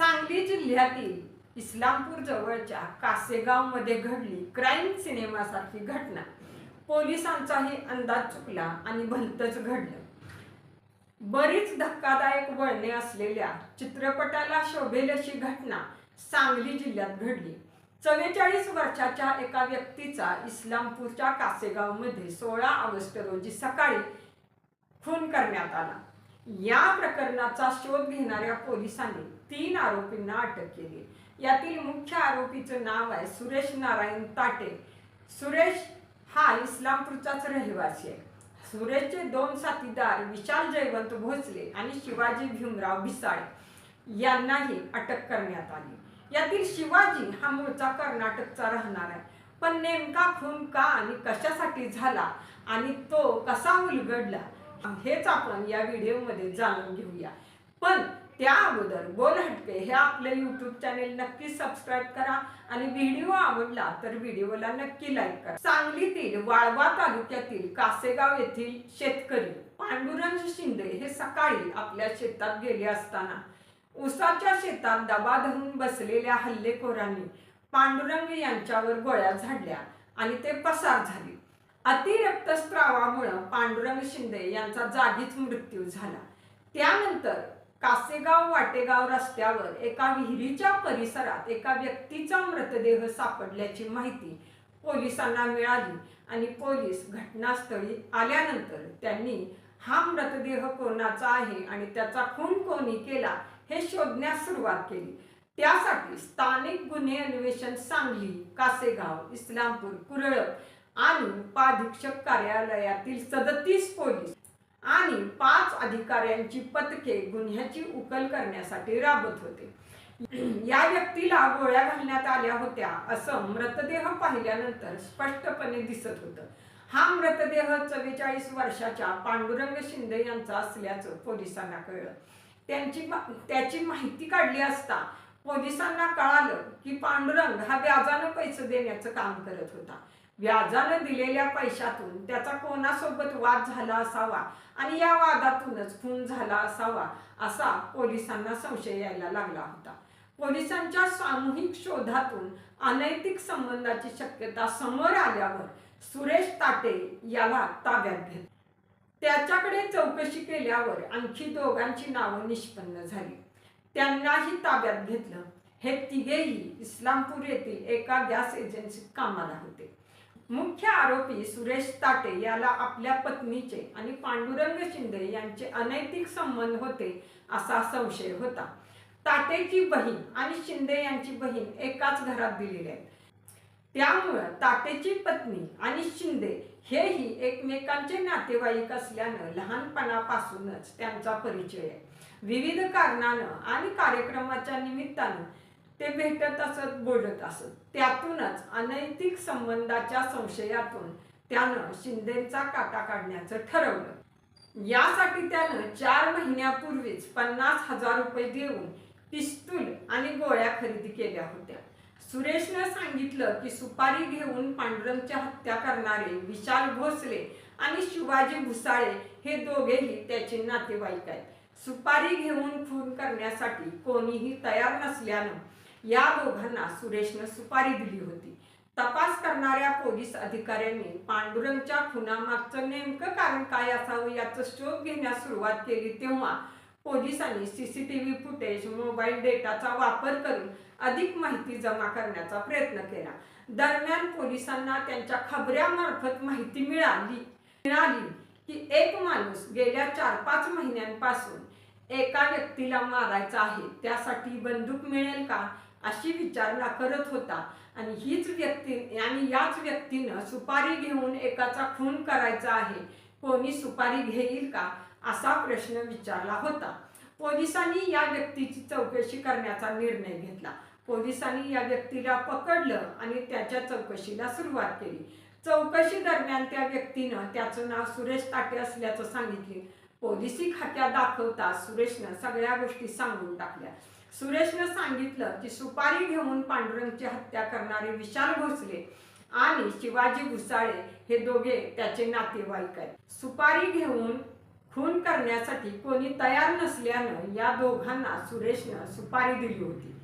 सांगली जिल्ह्यातील इस्लामपूर जवळच्या कासेगावमध्ये घडली क्राईम सिनेमासारखी घटना. पोलिसांचाही अंदाज चुकला आणि भलतच घडलं. बरीच धक्कादायक वळणे असलेल्या चित्रपटाला शोभेल अशी घटना सांगली जिल्ह्यात घडली. चव्वेचाळीस वर्षाच्या एका व्यक्तीचा इस्लामपूरच्या कासेगावमध्ये सोळा ऑगस्ट रोजी सकाळी खून करण्यात आला. या प्रकरणाचा शोध घेणाऱ्या पोलिसांनी तीन आरोपींना अटक केली. यातील मुख्य आरोपीचं नाव आहे सुरेश नारायण ताटे. सुरेश हा इस्लामपूरचाच रहिवासी आहे. सुरेशचे दोन साथीदार विशाल जयवंत भोसले आणि शिवाजी भीमराव भिसाळ यांनाही अटक करण्यात आली. यातील शिवाजी हा मूळचा कर्नाटकचा राहणार आहे. पण नेमका खून का आणि कशासाठी झाला आणि तो कसा उलगडला हेच आपण या व्हिडिओमध्ये जाणून घेऊया. पण त्या अगोदर बोल हटके हे आपलं यूट्यूब चॅनेल नक्की सबस्क्राईब करा आणि व्हिडिओ आवडला तर व्हिडिओला नक्की लाईक करा. सांगलीतील वाळवा तालुक्यातील कासेगाव येथील शेतकरी पांडुरंग शिंदे हे सकाळी आपल्या शेतात गेले असताना उसाच्या शेतात दबा धरून बसलेल्या हल्लेखोरांनी पांडुरंग यांच्यावर गोळ्या झाडल्या आणि ते पसार झाले. अतिरक्तस्त्रावामुळं पांडुरंग शिंदे यांचा जागीच मृत्यू झाला. त्यानंतर कासेगाव वाटेगाव रस्त्यावर एका विहिरीच्या परिसरात एका व्यक्तीचा मृतदेह सापडल्याची माहिती पोलिसांना मिळाली आणि पोलीस घटनास्थळी आल्यानंतर त्यांनी हा मृतदेह कोणाचा आहे आणि त्याचा खून कोणी केला हे शोधण्यास सुरुवात केली. त्यासाठी स्थानिक गुन्हे अन्वेषण सांगली कासेगाव इस्लामपूर कुरळप आणि उपाधीक्षक कार्यालयातील सदतीस पोलीस आणि पाच अधिकाऱ्यांची पथके गुन्ह्याची उकल करण्यासाठी राबत होते. या व्यक्तीला गोळ्या घालण्यात आल्या होत्या असं मृतदेह पाहिल्यानंतर स्पष्टपणे दिसत होतं. हा मृतदेह चव्वेचाळीस वर्षाच्या पांडुरंग शिंदे यांचा असल्याचं पोलिसांना कळलं. त्यांची त्याची माहिती काढली असता पोलिसांना कळालं की पांडुरंग हा व्याजानं पैसे देण्याचं काम करत होता. व्याजानं दिलेल्या पैशातून त्याचा कोणासोबत वाद झाला असावा आणि या वादातूनच खून झाला असावा असा पोलिसांना संशय यायला लागला होता. पोलिसांच्या सामूहिक शोधातून अनैतिक संबंधाची शक्यता समोर आल्यावर सुरेश ताटे याला ताब्यात घेतले. त्याच्याकडे चौकशी केल्यावर आणखी दोघांची नावं निष्पन्न झाली. त्यांनाही ताब्यात घेतलं. हे तिघेही इस्लामपूर येथील एका गॅस एजन्सीत कामाला होते. मुख्य आरोपी सुरेश ताटे याला आपल्या पत्नीचे आणि पांडुरंग शिंदे यांचे अनैतिक संबंध होते असा संशय होता. ताटेची बहीण आणि शिंदे यांची बहीण एकाच घरात दिलेली आहे त्यामुळं ताटेची पत्नी आणि शिंदे हेही एकमेकांचे नातेवाईक असल्यानं लहानपणापासूनच त्यांचा परिचय आहे. विविध कारणानं आणि कार्यक्रमाच्या निमित्तानं ते भेटत असत बोलत असत. त्यातूनच अनैतिक संबंधाच्या संशयातून त्यानं शिंदेचा काटा काढण्याचं ठरवलं. यासाठी त्यानं चार महिन्यापूर्वीच पन्नास हजार रुपये देऊन पिस्तूल आणि गोळ्या खरेदी केल्या होत्या. सुरेशनं सांगितलं की सुपारी घेऊन पांडुरंगची हत्या करणारे विशाल भोसले आणि शिवाजी भुसाळे हे दोघेही त्याचे नातेवाईक आहेत. सुपारी घेऊन खून करण्यासाठी कोणीही तयार नसल्यानं या दोघांना सुरेशनं सुपारी दिली होती. तपास करणाऱ्या पोलीस अधिकाऱ्यांनी पांडुरंगच्या खुनामागचं नेमकं कारण काय असावं याचा शोध घेण्यास सुरुवात केली तेव्हा पोलिसांनी सीसीटीव्ही फुटेज मोबाईल डेटाचा वापर करून अधिक माहिती जमा करण्याचा प्रयत्न केला. दरम्यान पोलिसांना त्यांच्या खबऱ्यामार्फत माहिती मिळाली. मिळाली की एक माणूस गेल्या चार पाच महिन्यांपासून एका व्यक्तीला मारायचा आहे. त्यासाठी बंदूक मिळेल का? अशी विचारणा करत होता. आणि हीच व्यक्ती आणि याच व्यक्तीनं सुपारी घेऊन एकाचा खून करायचा आहे. कोणी सुपारी घेईल का? असा प्रश्न विचारला होता. पोलिसांनी या व्यक्तीची चौकशी करण्याचा निर्णय घेतला. पोलिसांनी या व्यक्तीला पकडलं आणि त्याच्या चौकशीला सुरुवात केली. चौकशी दरम्यान त्या व्यक्तीनं त्याचं नाव सुरेश ताटे असल्याचं सांगितले. पोलिसी खात्या दाखवता सुरेशनं सगळ्या गोष्टी सांगून टाकल्या. सुरेशनं सांगितलं की सुपारी घेऊन पांडुरंगची हत्या करणारे विशाल भोसले आणि शिवाजी भुसाळे हे दोघे त्याचे नातेवाईक आहेत. सुपारी घेऊन खून करण्यासाठी कोणी तयार नसल्यानं या दोघांना सुरेशनं सुपारी दिली होती.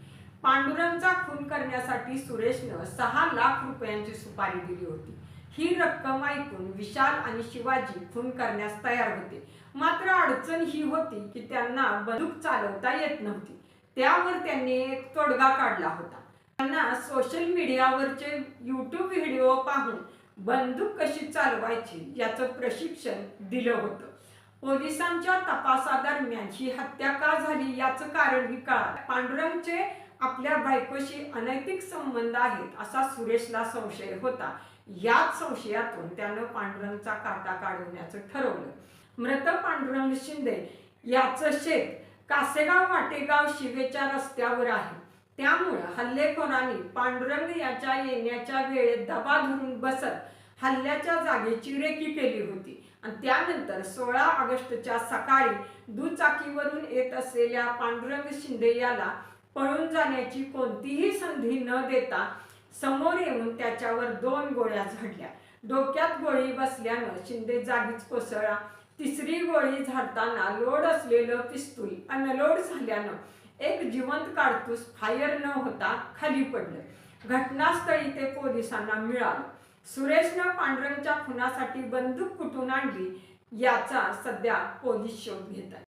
पांडुरंगचा खून करण्यासाठी सुरेशनं सहा लाख रुपयांची सुपारी दिली होती. ही रक्कम ऐकून विशाल आणि शिवाजी खून करण्यास तयार होते. मात्र अडचण ही होती की त्यांना बंदूक चालवता येत नव्हती. त्यावर त्यांनी एक तोडगा काढला होता. त्यांना सोशल मीडियावरचे यूट्यूब व्हिडिओ पाहून बंदूक कशी चालवायची याचं प्रशिक्षण दिलं होतं. पोलिसांच्या तपासादरम्यान ही हत्या का झाली याचं कारणही कळालं. पांडुरंगचे आपल्या बायकोशी अनैतिक संबंध आहेत असा सुरेशला संशय होता. याच संशयातून त्यानं पांडुरंगचा काटा काढवण्याचं ठरवलं. मृत पांडुरंग शिंदे याचं शेत कासेगाव वाटेगाव शिवेच्या रस्त्यावर आहे. त्यामुळं हल्लेखोरांनी पांडुरंग याच्या येण्याच्या वेळेत दबा धरून बसत हल्ल्याच्या जागेची रेकी केली होती. आणि त्यानंतर सोळा ऑगस्टच्या सकाळी दुचाकीवरून येत असलेल्या पांडुरंग शिंदे याला पळून जाण्याची कोणतीही संधी न देता समोर येऊन त्याच्यावर दोन गोळ्या झाडल्या. डोक्यात गोळी बसल्यानं शिंदे जागीच कोसळला. तिसरी गोळी झाडताना लोड असलेलं पिस्तूल अनलोड झाल्यानं एक जिवंत काडतूस फायर न होता खाली पडलं. घटनास्थळी ते पोलिसांना मिळालं. सुरेशनं पांडुरंगच्या खुनासाठी बंदूक कुठून आणली याचा सध्या पोलीस शोध घेत